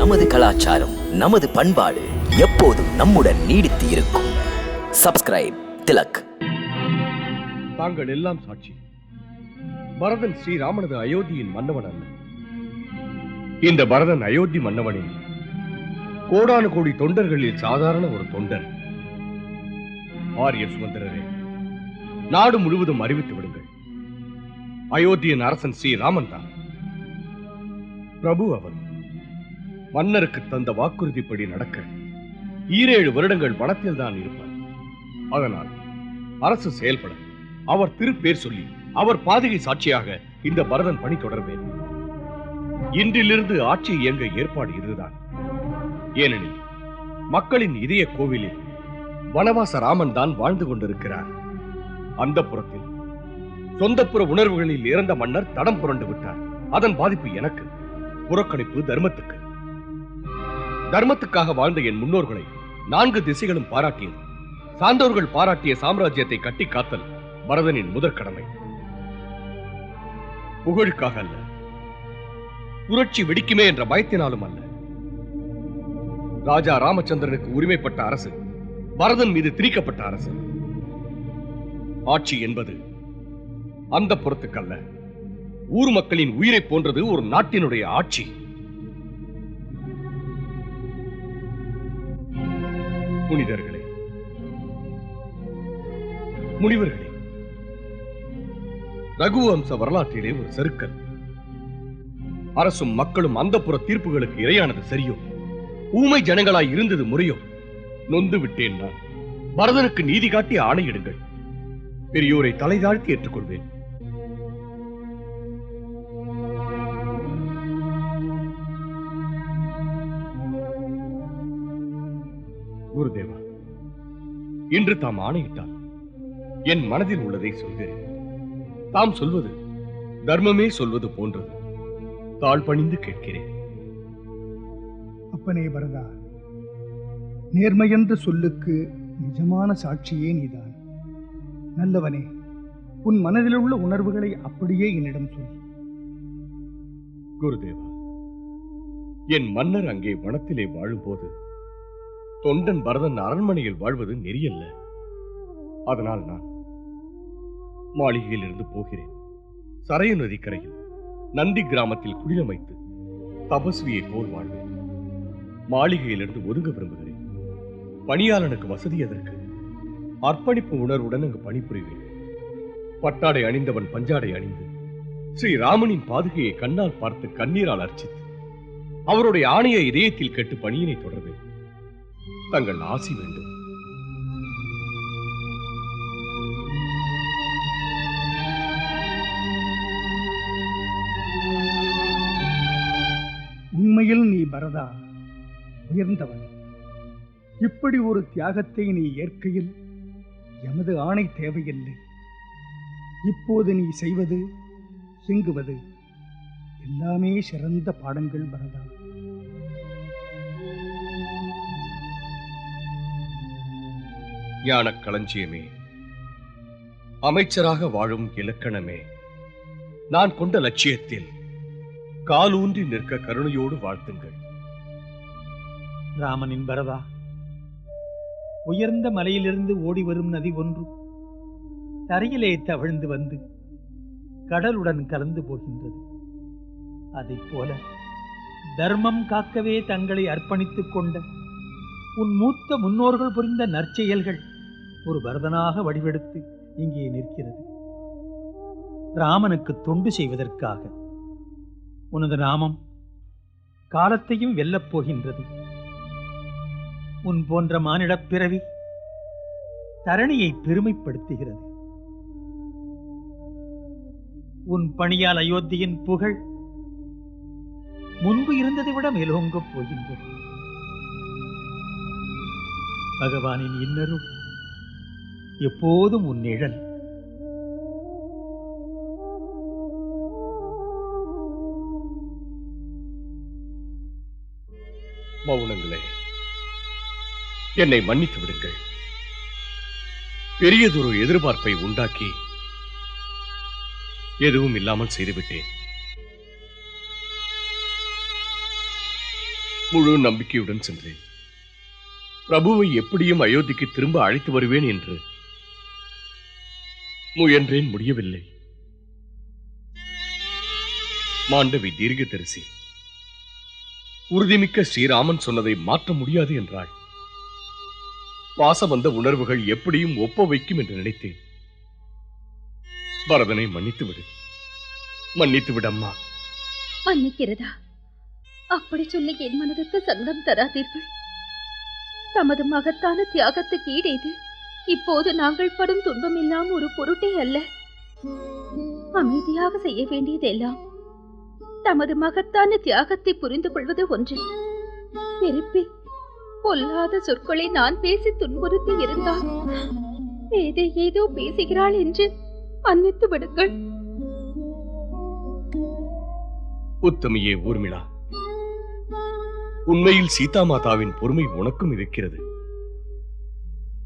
நமது கலாச்சாரம் நமது பண்பாடு எப்போதும் நம்முடன் நீடித்து இருக்கும். சப்ஸ்கிரைப் திலக். தாங்கள் எல்லாம் சாட்சி. பரதன் ஸ்ரீராமனது அயோத்தியின் மன்னவன் அல்ல. இந்த பரதன் அயோத்தி மன்னவனின் கோடானு கோடி தொண்டர்களில் சாதாரண ஒரு தொண்டர் ஆரிய சுமந்திரரே நாடு முழுவதும் அறிவித்து விடுங்கள். அயோத்தியின் அரசன் ஸ்ரீராமன் தான். பிரபு அவன். மன்னருக்கு தந்த வாக்குறுதிப்படி நடக்க ஈரேழு வருடங்கள் வனத்தில் தான் இருப்பார். அதனால் அரசு செயல்பட அவர் திருப்பேர் சொல்லி அவர் பாதகை சாட்சியாக இந்த பரதன் பணி தொடர்வேன். இன்றிலிருந்து ஆட்சி இயங்க ஏற்பாடு இதுதான். ஏனெனில் மக்களின் இதய கோவிலில் வனவாச ராமன் தான் வாழ்ந்து கொண்டிருக்கிறார். அந்த புறத்தில் சொந்தப்புற உணர்வுகளில் இறந்த மன்னர் தடம் புரண்டு விட்டார். அதன் பாதிப்பு எனக்கு புறக்கணிப்பு தர்மத்துக்கு. தர்மத்துக்காக வாழ்ந்த என் முன்னோர்களை நான்கு திசைகளும் பாராட்டியது. சான்றோர்கள் பாராட்டிய சாம்ராஜ்யத்தை கட்டி காத்தல் பரதனின் முதற் கடமை. புகழுக்காக அல்ல புரட்சி வெடிக்குமே என்ற பயத்தினாலும் அல்ல. ராஜா ராமச்சந்திரனுக்கு உரிமைப்பட்ட அரசு பரதன் மீது திரிக்கப்பட்ட அரசு. ஆட்சி என்பது அந்த புறத்துக்கல்ல ஊர் மக்களின் உயிரை போன்றது ஒரு நாட்டினுடைய ஆட்சி. புனிதர்களே. முனிவர்களே ரகுவம்ச வரலாற்றிலே ஒரு சருக்கல். அரசும் மக்களும் அந்தப்புற தீர்ப்புகளுக்கு இரையானது சரியோ? ஊமை ஜனங்களாய் இருந்தது முறையோ? நொந்து விட்டேன் நான். பரதனுக்கு நீதி காட்டி ஆணையிடுங்கள். பெரியோரை தலை தாழ்த்தி ஏற்றுக்கொள்வேன். குருதேவா இன்று தாம் ஆணையிட்டால் என் மனதில் உள்ளதை சொல்கிறேன். தாம் சொல்வது தர்மமே சொல்வது போன்றது. தாழ் பணிந்து கேட்கிறேன். அப்பனே பரதா நேர்மையென்ற சொல்லுக்கு நிஜமான சாட்சியே நீதான். நல்லவனே உன் மனதிலுள்ள உணர்வுகளை அப்படியே என்னிடம் சொல். குருதேவா என் மன்னர் அங்கே வனத்திலே வாழும்போது தொண்டன் பரதன் அரண்மனையில் வாழ்வது நெறியல்ல. அதனால் நான் மாளிகையில் இருந்து போகிறேன். சரையு நதிக்கரையில் நந்தி கிராமத்தில் குடிலமைத்து தபஸ்வியை போல் வாழ்வேன். மாளிகையிலிருந்து ஒதுங்க விரும்புகிறேன். பணியாளனுக்கு வசதி எதற்கு? அர்ப்பணிப்பு உணர்வுடன் அங்கு பணிபுரிவேன். பட்டாடை அணிந்தவன் பஞ்சாடை அணிந்து ஸ்ரீ ராமனின் பாதுகையை கண்ணால் பார்த்து கண்ணீரால் அர்ச்சித்து அவருடைய ஆணையை இதயத்தில் கேட்டு பணியினை தொடர்வேன். தங்கள் ஆசி வேண்டும். உண்மையில் நீ பரதா உயர்ந்தவன். இப்படி ஒரு தியாகத்தை நீ ஏற்கையில் எமது ஆணை தேவையில்லை. இப்போது நீ செய்வது இயங்குவது எல்லாமே சிறந்த பாடங்கள் பரதா. ஞானக் களஞ்சியமே அமைச்சராக வாழும் இலக்கணமே நான் கொண்ட லட்சியத்தில் காலூன்றி நிற்க கருணையோடு வாழ்த்துங்கள். ராமனின் பரதா உயர்ந்த மலையிலிருந்து ஓடி வரும் நதி ஒன்று தரையிலே தவிழ்ந்து வந்து கடலுடன் கலந்து போகின்றது. அதைப் போல தர்மம் காக்கவே தங்களை அர்ப்பணித்துக் கொண்ட உன் மூத்த முன்னோர்கள் புரிந்த நற்செயல்கள் ஒரு பரதனாக வடிவெடுத்து இங்கே நிற்கிறது. ராமனுக்கு தொண்டு செய்வதற்காக. உனது நாமம் காலத்தையும் வெல்லப் போகின்றது. உன் போன்ற மானிடப் பிறவி தரணியை பெருமைப்படுத்துகிறது. உன் பணியால் அயோத்தியின் புகழ் முன்பு இருந்ததை விட மேலோங்கப் போகின்றது. பகவானின் இன்னரும் எப்போதும் உன் நிழல். மௌனங்களே என்னை மன்னித்து விடுங்கள். பெரியதொரு எதிர்பார்ப்பை உண்டாக்கி எதுவும் இல்லாமல் செய்துவிட்டேன். முழு நம்பிக்கையுடன் சென்றேன். பிரபுவை எப்படியும் அயோத்திக்கு திரும்ப அழைத்து வருவேன் என்று முயன்றேன் முடியவில்லை. மாண்டவி தீர்க்கதரிசி உறுதிமிக்க ஸ்ரீராமன் சொன்னதை மாற்ற முடியாது என்றாள். பாசவந்த உணர்வுகள் எப்படியும் ஒப்ப வைக்கும் என்று நினைத்தேன். பரதனை மன்னித்து விடு. மன்னித்து விடம்மா மன்னிக்கிறதா? அப்படி சொல்லி என் மனதுக்கு சங்கம் தராதீர்கள். தமது மகத்தான தியாகத்துக்கு இது இப்போது நாங்கள் படும் துன்பம் எல்லாம் ஒரு பொருட்டே அல்ல. அமைதியாக செய்ய வேண்டியதெல்லாம் தமது மகத்தான தியாகத்தை புரிந்து கொள்வது ஒன்று. வெறுப்பில் பொல்லாத சொற்களை நான் பேசி துன்புறுத்தி இருந்தால் வேதை ஏதோ பேசுகிறாள் என்று மன்னித்து விடுங்கள். உத்தமியே ஊர்மிளா உண்மையில் சீதா மாதாவின் பொறுமை உனக்கும் இருக்கிறது.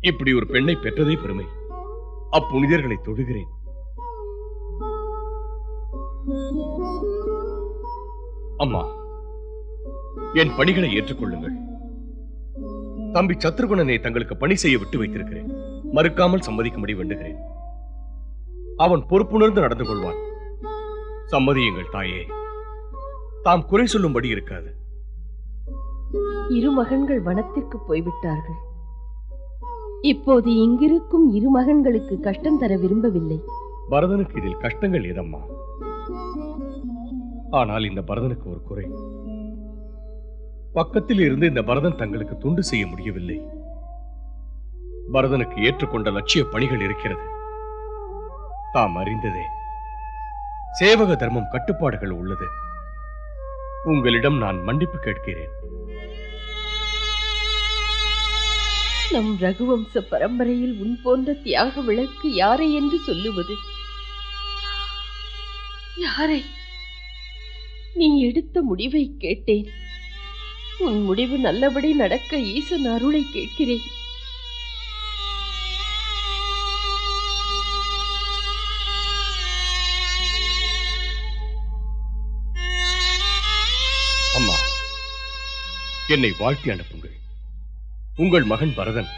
இப்படி ஒரு பெண்ணை பெற்றதே பெருமை. அப்புனிதர்களை தொழுகிறேன். அம்மா என் பணிகளை ஏற்றுக்கொள்ளுங்கள். தம்பி சத்ருகுணனை தங்களுக்கு பணி செய்ய விட்டு வைத்திருக்கிறேன். மறுக்காமல் சம்மதிக்கும்படி வேண்டுகிறேன். அவன் பொறுப்புணர்ந்து நடந்து கொள்வான். சம்மதியுங்கள் தாயே. தாம் குறை சொல்லும்படி இருக்காது. இரு மகன்கள் வனத்திற்கு போய்விட்டார்கள். இப்போது இங்கிருக்கும் இரு மகன்களுக்கு கஷ்டம் தர விரும்பவில்லை. பரதனுக்கு இதில் கஷ்டங்கள் ஏதம்மா? ஆனால் இந்த பரதனுக்கு ஒரு குறை. பக்கத்தில் இருந்து இந்த பரதன் தங்களுக்கு துண்டு செய்ய முடியவில்லை. பரதனுக்கு ஏற்றுக்கொண்ட லட்சிய பணிகள் இருக்கிறது. தாம் அறிந்ததே. சேவக தர்மம் கட்டுப்பாடுகள் உள்ளது. உங்களிடம் நான் மன்னிப்பு கேட்கிறேன். நம் ரகுவம்ச பரம்பரையில் உன் போன்ற தியாக விளக்கு யாரை என்று சொல்லுவது? யாரை? நீ எடுத்த முடிவை கேட்டேன். உன் முடிவு நல்லபடி நடக்க ஈசன் அருளை கேட்கிறேன். அம்மா என்னை வாழ்த்தி அனுப்புங்கள். உங்கள் மகன் பரதன்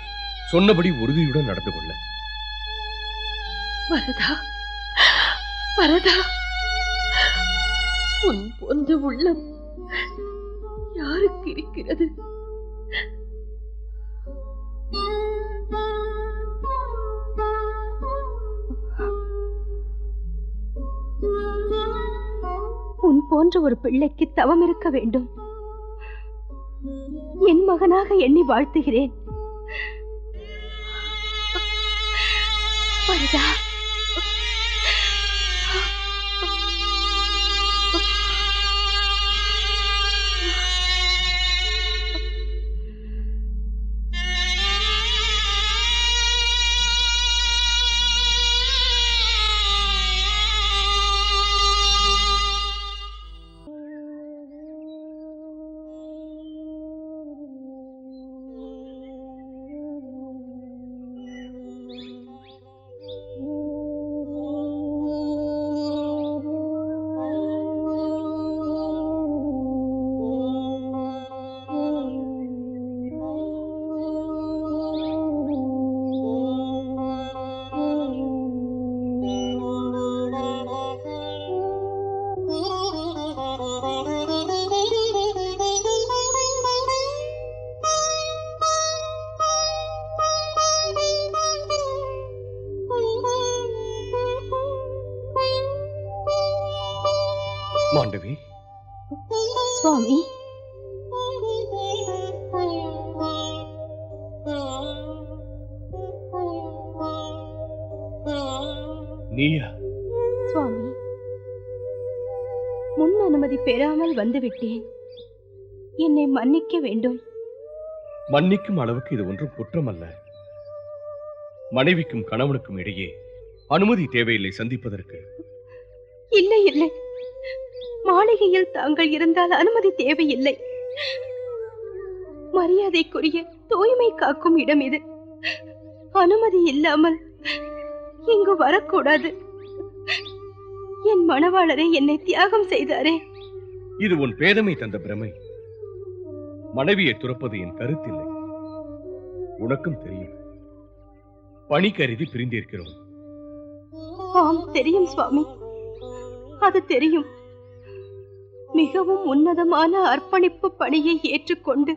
சொன்னபடி உறுதியுடன் நடந்து கொள்ள. வரதா வரதா உன் போன்ற உள்ளம் யாருக்கு இருக்கிறது? உன் போன்ற ஒரு பிள்ளைக்கு தவம் இருக்க வேண்டும். என் மகனாக எண்ணி வாழ்த்துகிறேன். பரதா. நீயா? சுவாமி முன் அனுமதி பெறாமல் வந்துவிட்டேன். என்னை மன்னிக்க வேண்டும். மன்னிக்கும் அளவுக்கு இது ஒன்றும் குற்றமல்ல. மனைவிக்கும் கணவனுக்கும் இடையே அனுமதி தேவையில்லை சந்திப்பதற்கு. இல்லை இல்லை. மாளிகையில் தாங்கள் இருந்தால் அனுமதி தேவையில்லை. மரியாதைக்குரிய தூய்மை காக்கும் இடம் இது. அனுமதி இல்லாமல் இங்கு வரக்கூடாது. என் மணவாளரை என்னை தியாகம் செய்தாரே. இது உன் பேதமை தந்த பிரமை. மனைவியை துறப்பது என் கருத்தில்லை. உனக்கும் தெரியும். பணி கருதி பிரிந்திருக்கிறோம். ஆம் தெரியும் சுவாமி. அது தெரியும். மிகவும் உன்னதமான அர்ப்பணிப்பு பணியை ஏற்றுக்கொண்டு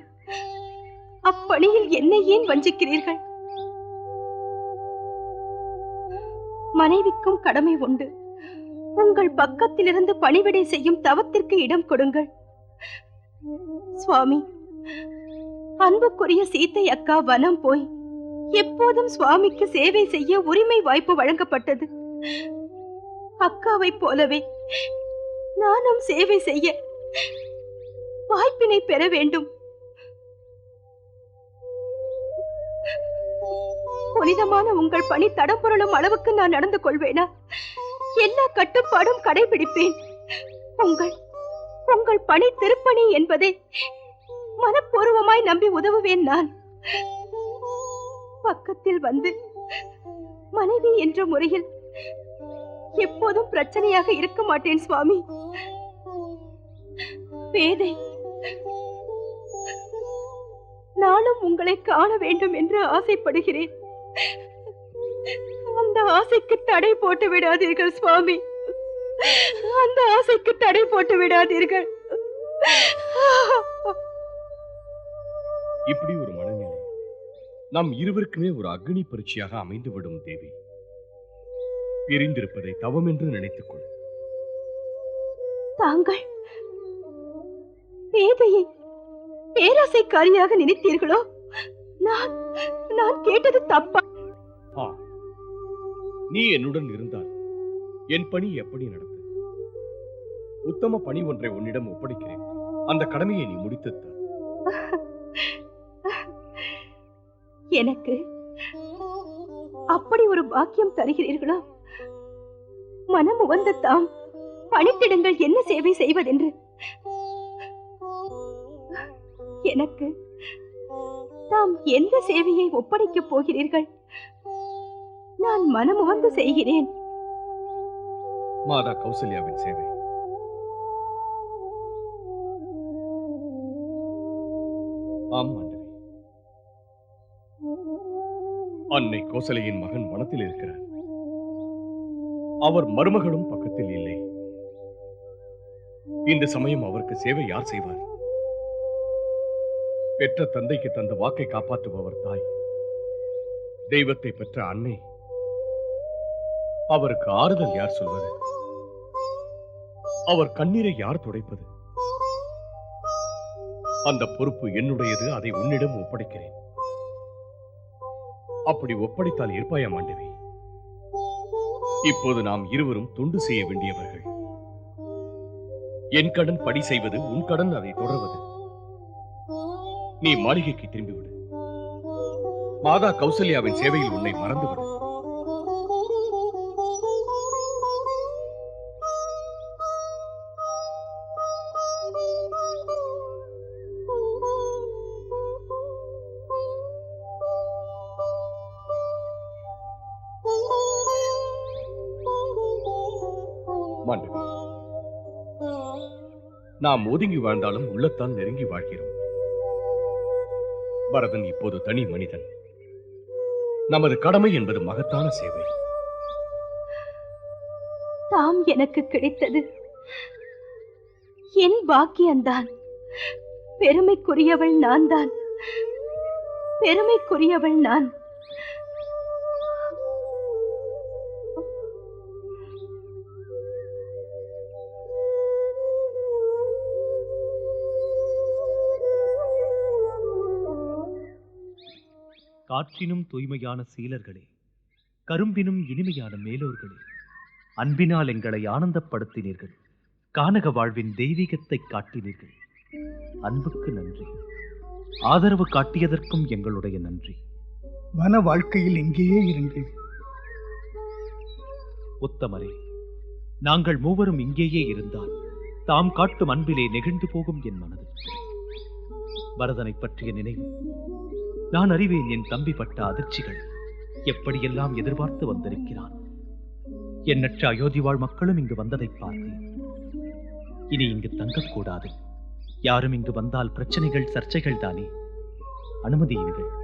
அப்பணியில் என்னை ஏன் வஞ்சிக்கிறீர்கள்? மனைவிக்கும் கடமை உண்டு. உங்கள் பக்கத்திலிருந்து பணிவிடை செய்யும் தவத்திற்கு இடம் கொடுங்கள். சுவாமி அன்புக்குரிய சீத்தை அக்கா வனம் போய். எப்போதும் சுவாமிக்கு சேவை செய்ய உரிமை வாய்ப்பு வழங்கப்பட்டது. அக்காவைப் போலவே நானும் சேவை செய்ய வாய்ப்பினை பெற வேண்டும். புனிதமான உங்கள் பணி தடம்புரளும் அளவுக்கு நான் நடந்து கொள்வேனா? எல்லா கட்டுப்பாடும் கடைபிடிப்பேன். உங்கள் உங்கள் பணி திருப்பணி என்பதை மனப்பூர்வமாய் நம்பி உதவுவேன் நான். பக்கத்தில் வந்து மனைவி என்ற முறையில் எப்போதும் பிரச்சனையாக இருக்க மாட்டேன் சுவாமி. பேதை நானும் உங்களை காண வேண்டும் என்று ஆசைப்படுகிறேன். அந்த ஆசைக்கு தடை போட்டு விடாதீர்கள் சுவாமி. அந்த ஆசைக்கு தடை போட்டு விடாதீர்கள். இப்படி ஒரு மனநிலை. நம் இருவருக்குமே ஒரு அக்னி பரீட்சையாக அமைந்துவிடும் தேவி. பிரிந்திருப்பதை தவம் என்று நினைத்துக் கொள். தாங்கள் பேதையை பேராசைக்காரியாக நினைத்தீர்களோ? நான் நான் கேட்டது தப்பா? நீ என்னுடன் இருந்தால் என் பணி எப்படி நடத்த உத்தம பணி ஒன்றை உன்னிடம் ஒப்படைக்கிறேன். அந்த கடமையை நீ முடித்து தா. எனக்கு அப்படி ஒரு பாக்கியம் தருகிறீர்களோ? மனம் உவந்த தாம் பணித்திடங்கள் என்ன சேவை செய்வதென்று? எனக்கு தாம் எந்த சேவையை ஒப்படைக்கப் போகிறீர்கள்? நான் மனமுவந்து செய்கிறேன். மாதா கௌசல்யாவின் சேவை. ஆம் அன்னை கோசலையின் மகன் வனத்தில் இருக்கிறார். அவர் மருமகளும் பக்கத்தில் இல்லை. இந்த சமயம் அவருக்கு சேவை யார் செய்வார்? பெற்ற தந்தைக்கு தந்த வாக்கை காப்பாற்றுபவர் தாய். தெய்வத்தை பெற்ற அன்னை. அவருக்கு ஆறுதல் யார் சொல்வது? அவர் கண்ணீரை யார் துடைப்பது? அந்த பொறுப்பு என்னுடையது அதை உன்னிடம் ஒப்படைக்கிறேன். அப்படி ஒப்படைத்தால் இருப்பாயா மாண்டவி இப்போது நாம் இருவரும் தொண்டு செய்ய வேண்டியவர்கள். என் கடன் படி செய்வது உன் கடன் அதை தொடர்வது. நீ மாளிகைக்கு திரும்பிவிடு. மாதா கௌசல்யாவின் சேவையில் உன்னை மறந்துவிடு. நாம் ஒதுங்கி வாழ்ந்தாலும் உள்ளத்தால் நெருங்கி வாழ்கிறோம். பரதன் இப்போது தனி மனிதன். நமது கடமை என்பது மகத்தான சேவை. தாம் எனக்கு கிடைத்தது. என் பாக்கியந்தான். பெருமைக்குரியவள் நான் தான் பெருமைக்குரியவள் நான். காற்றினும் தூய்மையான சீலர்களே கரும்பினும் இனிமையான மேலோர்களே அன்பினால் எங்களை ஆனந்தப்படுத்தினீர்கள் கானக வாழ்வின் தெய்வீகத்தை காட்டினீர்கள். அன்புக்கு நன்றி. ஆதரவு காட்டியதற்கும் எங்களுடைய நன்றி. வன வாழ்க்கையில் இங்கேயே இருங்கள். உத்தமரே நாங்கள் மூவரும் இங்கேயே இருந்தால் தாம் காட்டும் அன்பிலே நெகிழ்ந்து போகும் என் மனது பரதனை பற்றிய நினைவு. நான் அறிவேன் என் தம்பி பட்ட அதிர்ச்சிகள். எப்படியெல்லாம் எதிர்பார்த்து வந்திருக்கிறான். எண்ணற்ற அயோத்தி வாழ் மக்களும் இங்கு வந்ததை பார்த்தேன். இனி இங்கு தங்கக்கூடாது. யாரும் இங்கு வந்தால் பிரச்சனைகள் சர்ச்சைகள் தானே. அனுமதியுங்கள்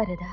பரதா